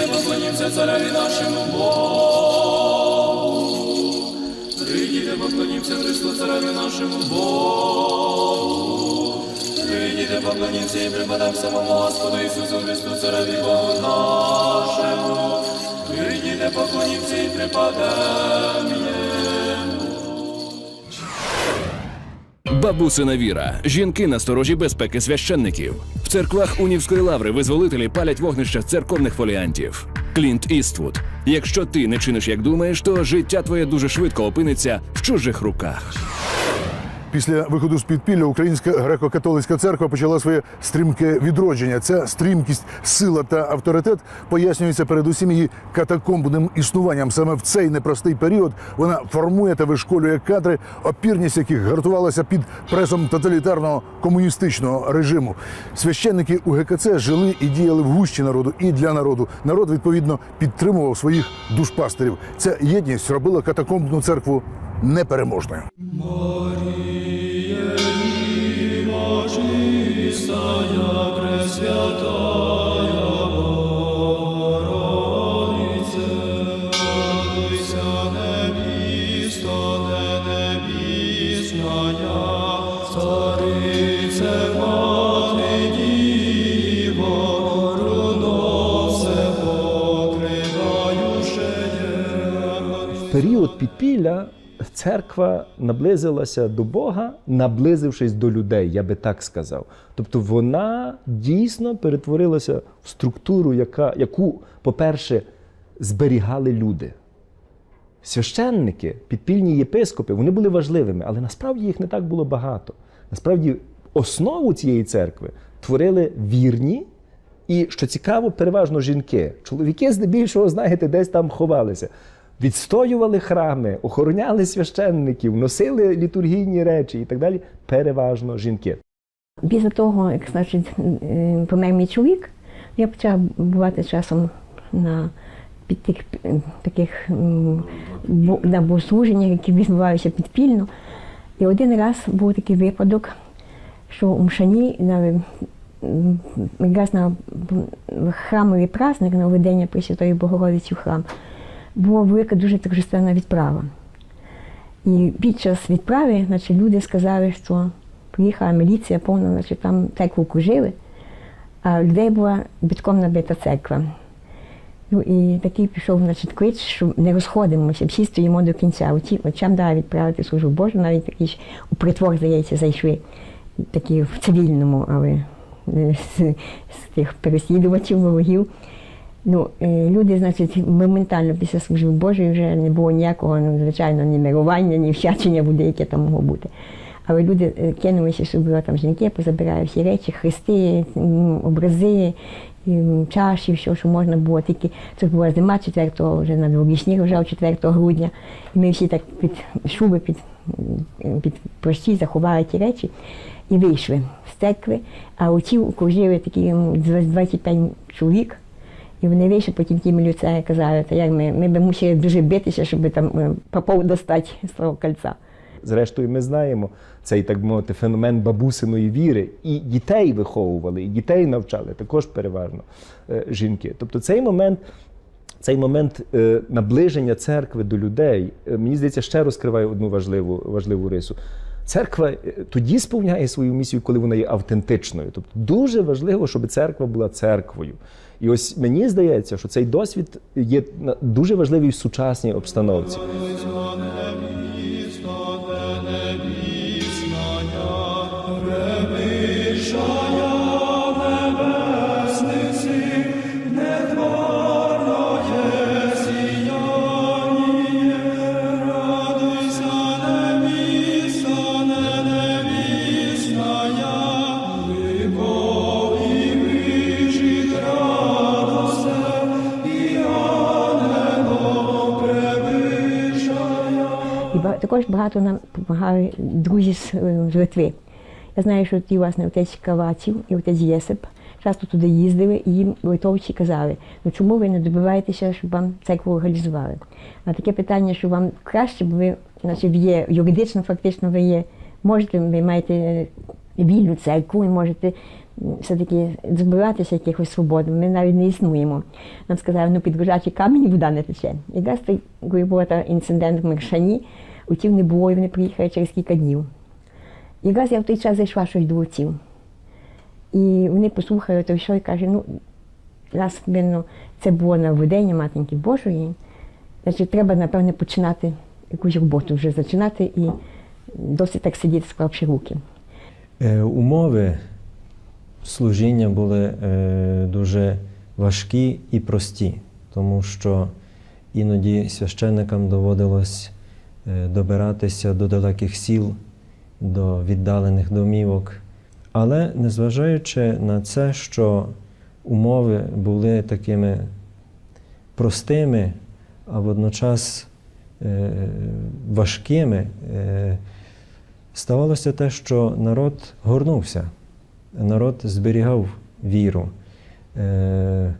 Прийдіте, поклонімся цареві нашому Богу. Прийдіте, поклонімся Христу цареві нашому Богу. Прийдіте, поклонімся і припадемо самому Господу Ісусу Христу цареві Богу нашому. Прийдіте, поклонімся і припадемо Бабусина віра. Жінки на сторожі безпеки священників. В церквах Унівської лаври визволителі палять вогнища церковних фоліантів. Клінт Іствуд. Якщо ти не чиниш, як думаєш, то життя твоє дуже швидко опиниться в чужих руках. Після виходу з підпілля Українська греко-католицька церква почала своє стрімке відродження. Ця стрімкість, сила та авторитет пояснюється передусім її катакомбним існуванням. Саме в цей непростий період вона формує та вишколює кадри, опірність яких гартувалася під пресом тоталітарного комуністичного режиму. Священники УГКЦ жили і діяли в гущі народу і для народу. Народ відповідно підтримував своїх душпастерів. Ця єдність робила катакомбну церкву непереможною. В період церква наблизилася до Бога, наблизившись до людей, я би так сказав. Тобто вона дійсно перетворилася в структуру, яка, яку, по-перше, зберігали люди. Священники, підпільні єпископи, вони були важливими, але насправді їх не так було багато. Насправді, основу цієї церкви творили вірні і, що цікаво, переважно жінки. Чоловіки, здебільшого, знаєте, десь там ховалися. Відстоювали храми, охороняли священників, носили літургійні речі і так далі. Переважно жінки. Після того, як помер мій чоловік, я почала бувати часом на під тих, таких на богослуженнях, які відбувалися підпільно. І один раз був такий випадок, що у Мшані на якраз на храмовий праздник на введення Пресвятої Богородиці в храм була велика дуже торжественна відправа. І під час відправи значить, люди сказали, що приїхала міліція, повна, значить, там церкву окружили, а людей була бітком набита церква. Ну і такий пішов значить, клич, що не розходимося, всі стоїмо до кінця. Оці, очам дали відправити службу Божу, навіть такі ж у притвор, здається, зайшли, такі в цивільному, але з, з тих переслідувачів, ворогів. Ну, люди, значить, моментально після служби Божої вже не було ніякого, ну, звичайно, ні мирування, ні всячення буде, яке там могло бути. Але люди е, кинулися, що було там жінки, позабирали всі речі, хрести, образи, чаші, все, що можна було. Тільки це була зима 4 вже на другий сніг вже 4 грудня. І ми всі так під шуби, під, під прості заховали ті речі і вийшли з церкви. А оці окружили такі м, 25 чоловік. І вони вийшли, потім ті міліціонери казали, та як ми, ми б мусили дуже битися, щоб там е, попов достати з того кольця. Зрештою, ми знаємо цей, так мовити, феномен бабусиної віри. І дітей виховували, і дітей навчали, також переважно е, жінки. Тобто цей момент. Цей момент е, наближення церкви до людей, мені здається, ще розкриває одну важливу, важливу рису. Церква тоді сповняє свою місію, коли вона є автентичною. Тобто дуже важливо, щоб церква була церквою. І ось мені здається, що цей досвід є дуже важливий в сучасній обстановці. Багато нам допомагали друзі з, е, з Литви. Я знаю, що ті власне отець Каваців і отець Єсип часто туди їздили, і їм литовці казали, ну чому ви не добиваєтеся, щоб вам церкву легалізували? А таке питання, що вам краще, бо ви значить, є юридично, фактично ви є, можете, ви маєте е, вільну церкву і можете все-таки збиратися якихось свобод. Ми навіть не існуємо. Нам сказали, ну під лежачий камінь вода не тече. Той коли був та інцидент в Мершані, утів не було, і вони приїхали через кілька днів. Якраз я в той час зайшла щось до отців. І вони послухали то що і каже, ну, раз видно, це було на видення Матінки Божої, значить треба, напевне, починати якусь роботу вже зачинати і досить так сидіти, склавши руки. Е, Умови служіння були е, дуже важкі і прості, тому що іноді священникам доводилось добиратися до далеких сіл, до віддалених домівок. Але незважаючи на це, що умови були такими простими, а водночас е, важкими, е, ставалося те, що народ горнувся, народ зберігав віру. Е,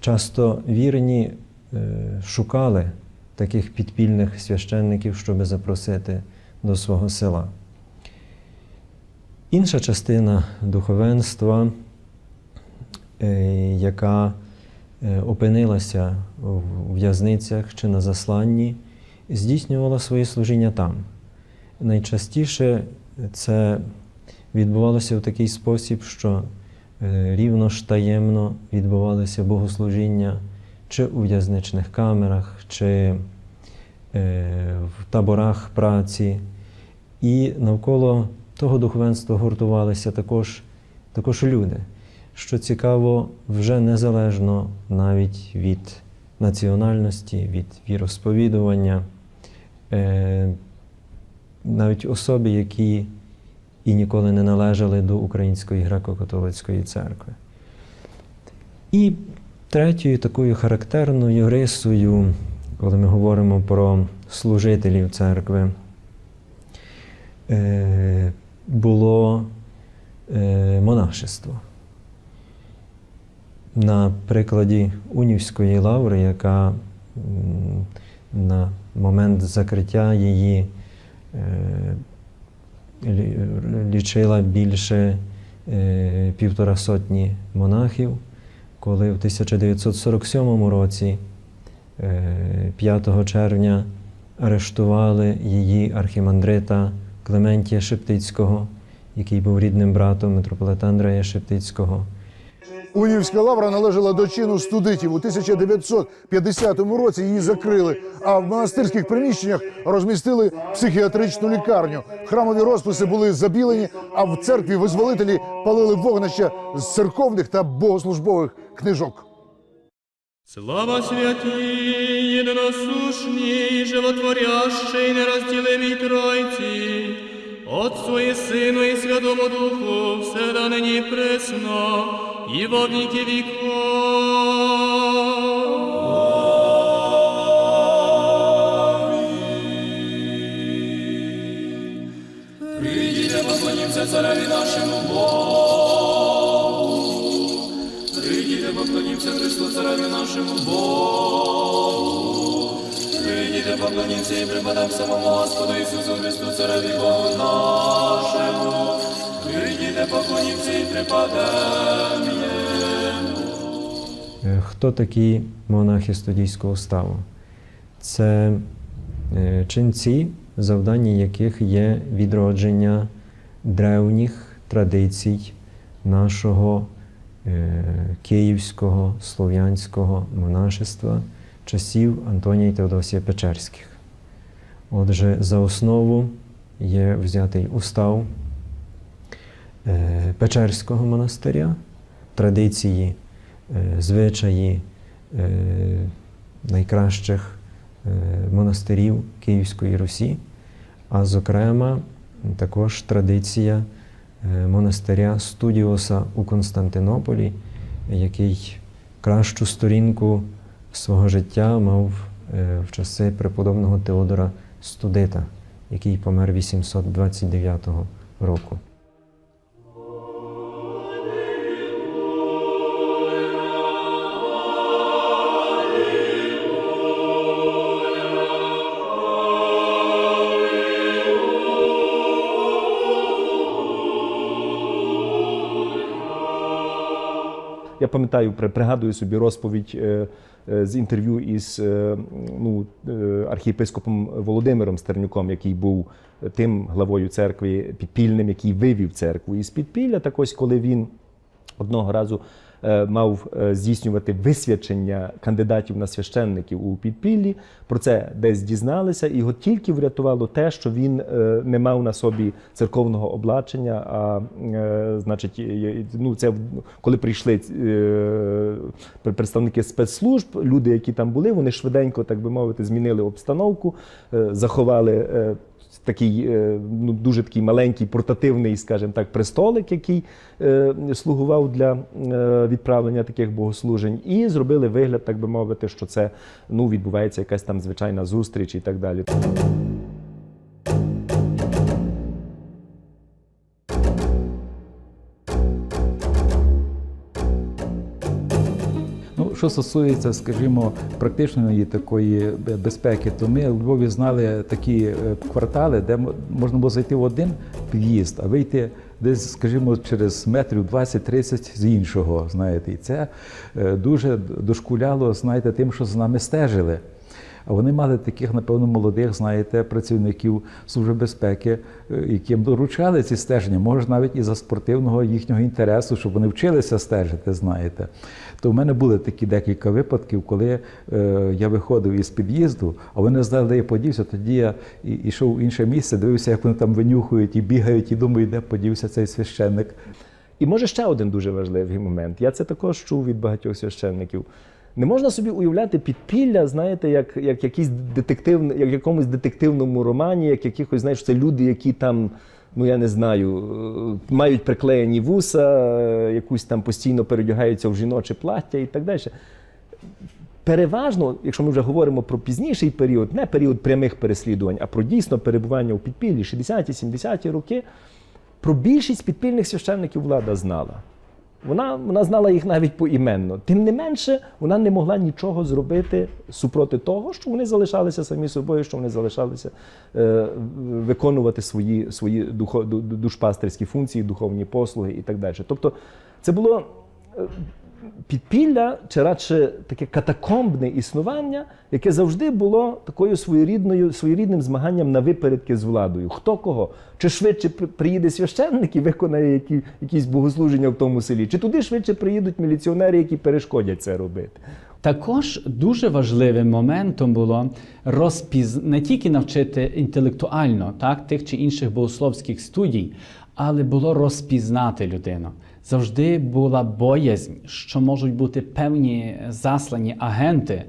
Часто вірні е, шукали таких підпільних священників, щоб запросити до свого села. Інша частина духовенства, е, яка е, опинилася в в'язницях чи на засланні, здійснювала своє служіння там. Найчастіше це відбувалося в такий спосіб, що е, рівно ж таємно відбувалися богослужіння чи у в'язничних камерах, чи е, в таборах праці. І навколо того духовенства гуртувалися також, також люди, що цікаво, вже незалежно навіть від національності, від віросповідування, е, навіть особи, які і ніколи не належали до Української греко-католицької церкви. І третьою такою характерною рисою, коли ми говоримо про служителів церкви, е, було е, монашество. На прикладі Унівської лаври, яка на момент закриття її е, лічила більше півтора сотні монахів, коли в 1947 році, е, 5 червня, арештували її архімандрита Клементія Шептицького, який був рідним братом митрополита Андрея Шептицького. Унівська лавра належала до чину студитів. У 1950 році її закрили, а в монастирських приміщеннях розмістили психіатричну лікарню. Храмові розписи були забілені, а в церкві визволителі палили вогнища з церковних та богослужбових книжок. Слава святій, єдиносушній, животворящий, нерозділимій Тройці, Отцу і Сину і Святому Духу, всегда нині і присно, і во віки віков. Прийдіте, поклонімся цареві нашому Богу. Прийдіте, поклонімся Христу цареві нашому Богу. Прийдіте, поклонімся і припадам самому Господу Ісусу Христу цареві Богу нашому. Прийдіте, поклонімся і припадам Йому. Е, Хто такі монахи студійського уставу? Це е, ченці, завдання яких є відродження древніх традицій нашого київського слов'янського монашества часів Антонія і Теодосія Печерських. Отже, за основу є взятий устав е, Печерського монастиря, традиції е, звичаї е, найкращих е, монастирів Київської Русі, а зокрема також традиція е, монастиря Студіоса у Константинополі, який кращу сторінку свого життя мав е, в часи преподобного Теодора Студита, який помер 829 року. Я пам'ятаю, пригадую собі розповідь е, е, з інтерв'ю із е, ну, архієпископом Володимиром Стернюком, який був тим главою церкви підпільним, який вивів церкву із підпілля. Так ось, коли він одного разу е, мав е, здійснювати висвячення кандидатів на священників у підпіллі. Про це десь дізналися, його тільки врятувало те, що він е, не мав на собі церковного облачення. А значить, ну це коли прийшли представники спецслужб, люди, які там були, вони швиденько, так би мовити, змінили обстановку, заховали. Такий е, ну дуже такий маленький портативний, скажімо так, престолик, який е, слугував для е, відправлення таких богослужень, і зробили вигляд, так би мовити, що це ну відбувається якась там звичайна зустріч і так далі. Що стосується, скажімо, практичної такої безпеки, то ми у Львові знали такі е, квартали, де можна було зайти в один під'їзд, а вийти десь, скажімо, через метрів 20-30 з іншого. Знаєте, і це е, дуже дошкуляло, знаєте, тим, що з нами стежили. А вони мали таких, напевно, молодих, знаєте, працівників Служби безпеки, е, яким доручали ці стеження, може навіть і за спортивного їхнього інтересу, щоб вони вчилися стежити, знаєте. То в мене були такі декілька випадків, коли е, я виходив із під'їзду, а вони знали, де я подівся. Тоді я йшов в інше місце, дивився, як вони там винюхують і бігають, і думаю, де подівся цей священник. І може ще один дуже важливий момент. Я це також чув від багатьох священників. Не можна собі уявляти підпілля, знаєте, як, як якийсь детектив, як якомусь детективному романі, як якихось, знаєш, це люди, які там, ну я не знаю, е, мають приклеєні вуса, е, якусь там постійно передягаються в жіноче плаття і так далі. Переважно, якщо ми вже говоримо про пізніший період, не період прямих переслідувань, а про дійсно перебування у підпіллі 60-70-ті роки, про більшість підпільних священників влада знала. Вона, вона знала їх навіть поіменно. Тим не менше, вона не могла нічого зробити супроти того, що вони залишалися самі собою, що вони залишалися е, виконувати свої, свої душпастерські функції, духовні послуги і так далі. Тобто, це було е, підпілля, чи радше таке катакомбне існування, яке завжди було такою своєрідною, своєрідним змаганням на випередки з владою. Хто кого? Чи швидше приїде священник і виконає які, якісь богослуження в тому селі, чи туди швидше приїдуть міліціонери, які перешкодять це робити. Також дуже важливим моментом було розпіз... не тільки навчити інтелектуально так, тих чи інших богословських студій, але було розпізнати людину. Завжди була боязнь, що можуть бути певні заслані агенти,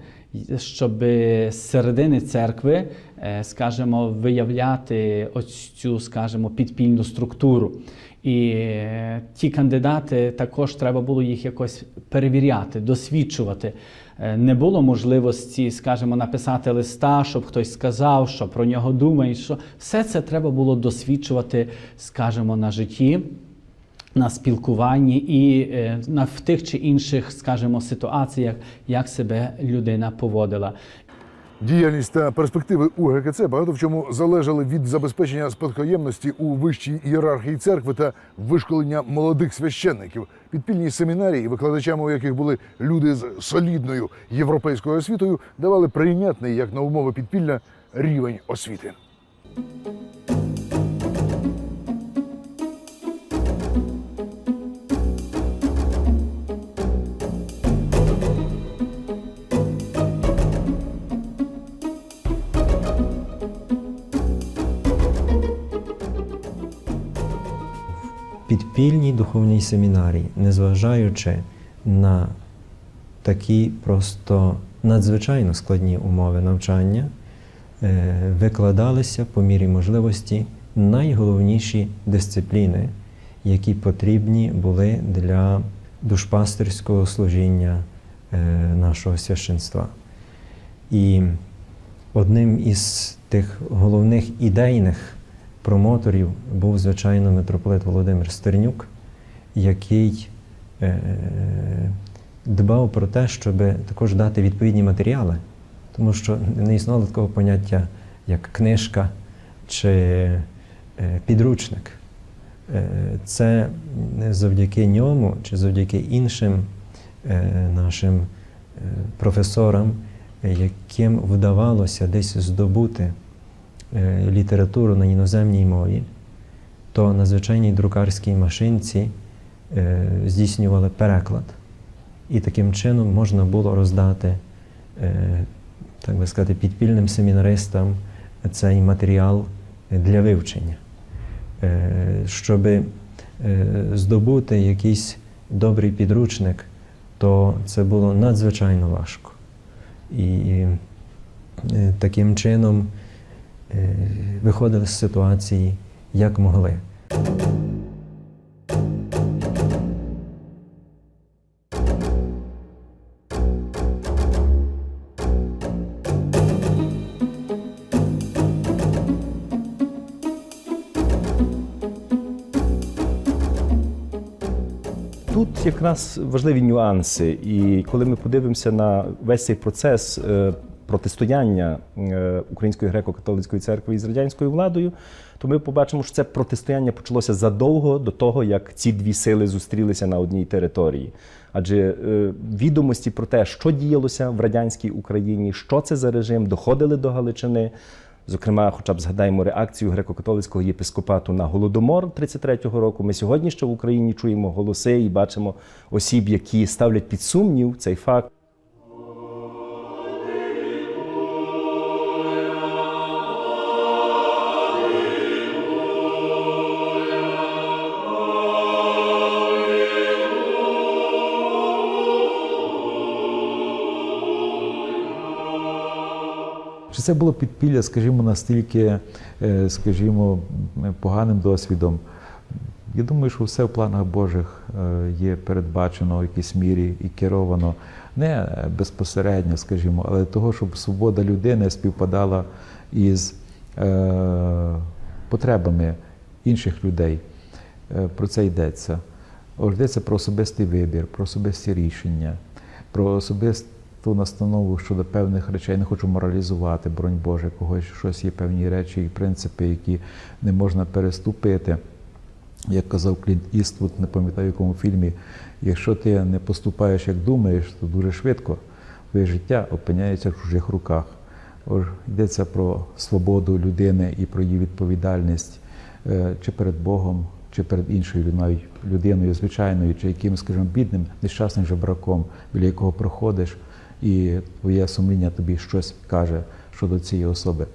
щоб з середини церкви, е, скажімо, виявляти ось цю, скажімо, підпільну структуру. І е, ті кандидати також треба було їх якось перевіряти, досвідчувати. Е, Не було можливості, скажімо, написати листа, щоб хтось сказав, що про нього думають. Що все це треба було досвідчувати, скажімо, на житті, на спілкуванні і е, на в тих чи інших, скажімо, ситуаціях, як себе людина поводила. Діяльність та перспективи УГКЦ багато в чому залежали від забезпечення спадкоємності у вищій ієрархії церкви та вишколення молодих священників. Підпільні семінарії, викладачами у яких були люди з солідною європейською освітою, давали прийнятний як на умови підпілля рівень освіти. Підпільній духовній семінарії, незважаючи на такі просто надзвичайно складні умови навчання, е, викладалися по мірі можливості найголовніші дисципліни, які потрібні були для душпастерського служіння е, нашого священства. І Одним із тих головних ідейних промоторів був, звичайно, митрополит Володимир Стернюк, який е, дбав про те, щоб також дати відповідні матеріали, тому що не існувало такого поняття, як книжка чи е, підручник. Е, Це завдяки ньому чи завдяки іншим нашим професорам, яким вдавалося десь здобути літературу на іноземній мові, то на звичайній друкарській машинці е, здійснювали переклад. І таким чином можна було роздати, е, так би сказати, підпільним семінаристам цей матеріал для вивчення. Е, Щоб е, здобути якийсь добрий підручник, то це було надзвичайно важко. І е, таким чином е, виходили з ситуації як могли. Тут якраз важливі нюанси. І коли ми подивимося на весь цей процес е, протистояння е, Української греко-католицької церкви із радянською владою, то ми побачимо, що це протистояння почалося задовго до того, як ці дві сили зустрілися на одній території. Адже е, відомості про те, що діялося в радянській Україні, що це за режим, доходили до Галичини. Зокрема, хоча б згадаємо реакцію греко-католицького єпископату на голодомор 33-го року. Ми сьогодні ще в Україні чуємо голоси і бачимо осіб, які ставлять під сумнів цей факт. Це було підпілля, скажімо, настільки, е, скажімо, поганим досвідом? Я думаю, що все в планах Божих е, є передбачено в якійсь мірі і керовано не безпосередньо, скажімо, але того, щоб свобода людини співпадала із е, потребами інших людей. Е, Про це йдеться. Йдеться про особистий вибір, про особисті рішення, про особисту настанову щодо певних речей. Не хочу моралізувати, бронь Боже, когось щось є певні речі і принципи, які не можна переступити. Як казав Клінт Іствуд, не пам'ятаю в якому фільмі, якщо ти не поступаєш, як думаєш, то дуже швидко твоє життя опиняється в чужих руках. Йдеться про свободу людини і про її відповідальність е, чи перед Богом, чи перед іншою навіть людиною, звичайною, чи якимось, скажімо, бідним, нещасним жебраком, біля якого проходиш, і твоє сумління тобі щось каже щодо цієї особи.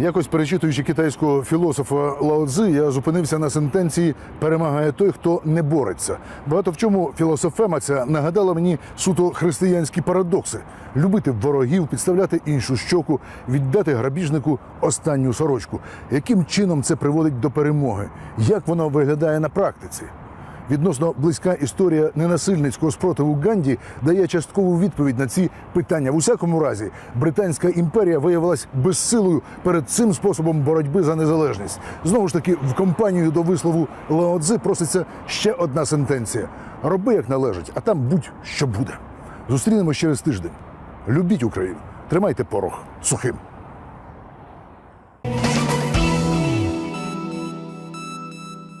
Якось перечитуючи китайського філософа Лао Цзи, я зупинився на сентенції Перемагає той, хто не бореться. Багато в чому філософема ця нагадала мені суто християнські парадокси: любити ворогів, підставляти іншу щоку, віддати грабіжнику останню сорочку. Яким чином це приводить до перемоги? Як воно виглядає на практиці? Відносно близька історія ненасильницького спротиву Ганді дає часткову відповідь на ці питання. В усякому разі, Британська імперія виявилась безсилою перед цим способом боротьби за незалежність. Знову ж таки, в компанію до вислову Лао Цзи проситься ще одна сентенція: роби як належить, а там будь що буде. Зустрінемось через тиждень. Любіть Україну, тримайте порох сухим.